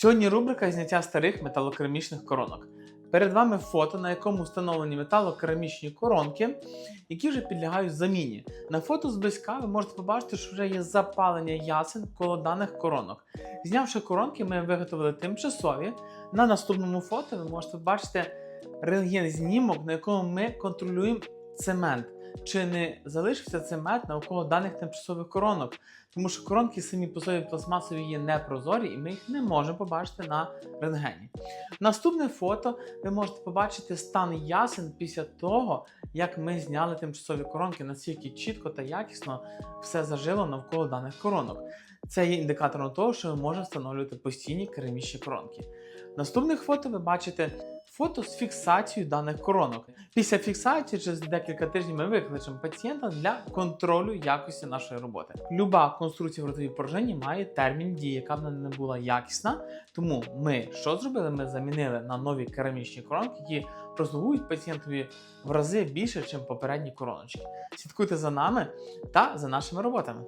Сьогодні рубрика зняття старих металокерамічних коронок. Перед вами фото, на якому встановлені металокерамічні коронки, які вже підлягають заміні. На фото зблизька ви можете побачити, що вже є запалення ясен коло даних коронок. Знявши коронки, ми виготовили тимчасові. На наступному фото ви можете бачити рентген-знімок, на якому ми контролюємо цемент. Чи не залишився цемент навколо даних тимчасових коронок, тому що коронки самі по собі пластмасові є непрозорі, і ми їх не можемо побачити на рентгені. Наступне фото ви можете побачити стан ясен після того, як ми зняли тимчасові коронки, наскільки чітко та якісно все зажило навколо даних коронок. Це є індикатором того, що ми можемо встановлювати постійні керамічні коронки. Наступних фото ви бачите фото з фіксацією даних коронок. Після фіксації через декілька тижнів ми викличемо пацієнта для контролю якості нашої роботи. Люба конструкція в ротовій порожині має термін дії, яка б не була якісна. Тому ми що зробили? Ми замінили на нові керамічні коронки, які прослугують пацієнтові в рази більше, ніж попередні короночки. Слідкуйте за нами та за нашими роботами.